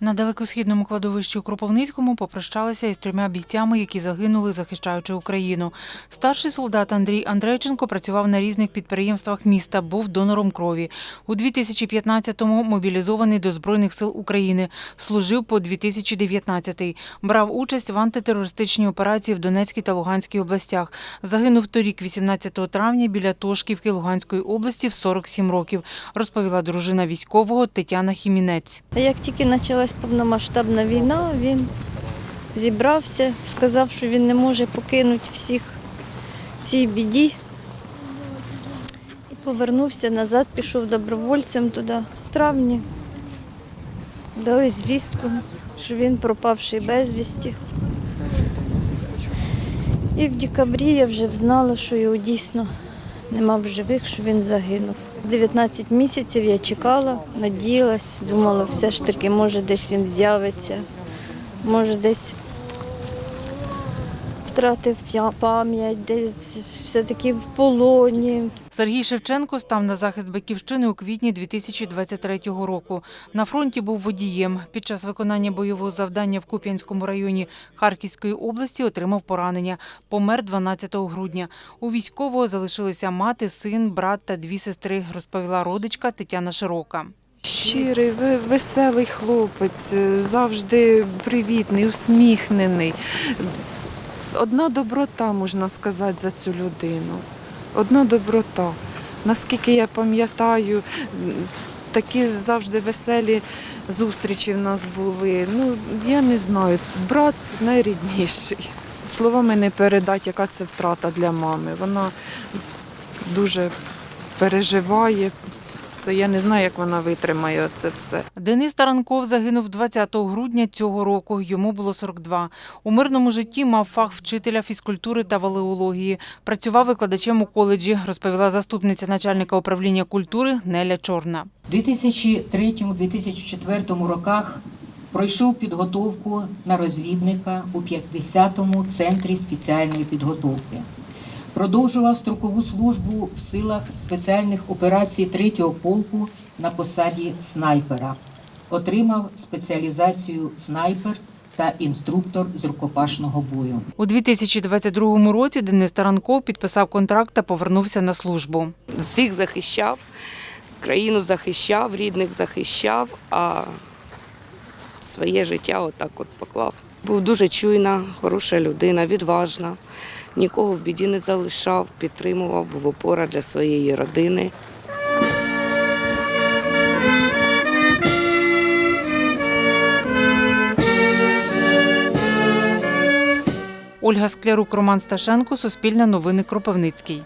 На далекосхідному кладовищі у Кропивницькому попрощалися із трьома бійцями, які загинули, захищаючи Україну. Старший солдат Андрій Андрейченко працював на різних підприємствах міста, був донором крові. У 2015-му мобілізований до Збройних сил України, служив по 2019-й. Брав участь в антитерористичній операції в Донецькій та Луганській областях. Загинув торік, 18 травня, біля Тошківки Луганської області в 47 років, розповіла дружина військового Тетяна Хімінець. Як тільки почалась повномасштабна війна, він зібрався, сказав, що він не може покинути всіх в цій біді. І повернувся назад, пішов добровольцем туди. В травні дали звістку, що він пропавший безвісті. І в декабрі я вже знала, що його дійсно нема в живих, що він загинув. 19 місяців я чекала, надіялась, думала, все ж таки, може, десь він з'явиться, може, десь втратив пам'ять, десь все-таки в полоні. Сергій Шевченко став на захист батьківщини у квітні 2023 року. На фронті був водієм. Під час виконання бойового завдання в Куп'янському районі Харківської області отримав поранення. Помер 12 грудня. У військового залишилися мати, син, брат та дві сестри, розповіла родичка Тетяна Широка. Щирий, веселий хлопець, завжди привітний, усміхнений. Одна доброта, можна сказати, за цю людину. Одна доброта. Наскільки я пам'ятаю, такі завжди веселі зустрічі в нас були. Ну, я не знаю, брат найрідніший. Словами не передати, яка це втрата для мами. Вона дуже переживає. Це я не знаю, як вона витримає це все. Денис Таранков загинув 20 грудня цього року. Йому було 42. У мирному житті мав фах вчителя фізкультури та валеології. Працював викладачем у коледжі, розповіла заступниця начальника управління культури Неля Чорна. У 2003-2004 роках пройшов підготовку на розвідника у 50-му центрі спеціальної підготовки. Продовжував строкову службу в силах спеціальних операцій 3-го полку на посаді снайпера. Отримав спеціалізацію снайпер та інструктор з рукопашного бою. У 2022 році Денис Таранков підписав контракт та повернувся на службу. всіх захищав, країну захищав, рідних захищав, а своє життя отак от поклав. Був дуже чуйна, хороша людина, відважна, нікого в біді не залишав, підтримував, був опора для своєї родини. Ольга Склярук, Роман Сташенко, Суспільне новини Кропивницький.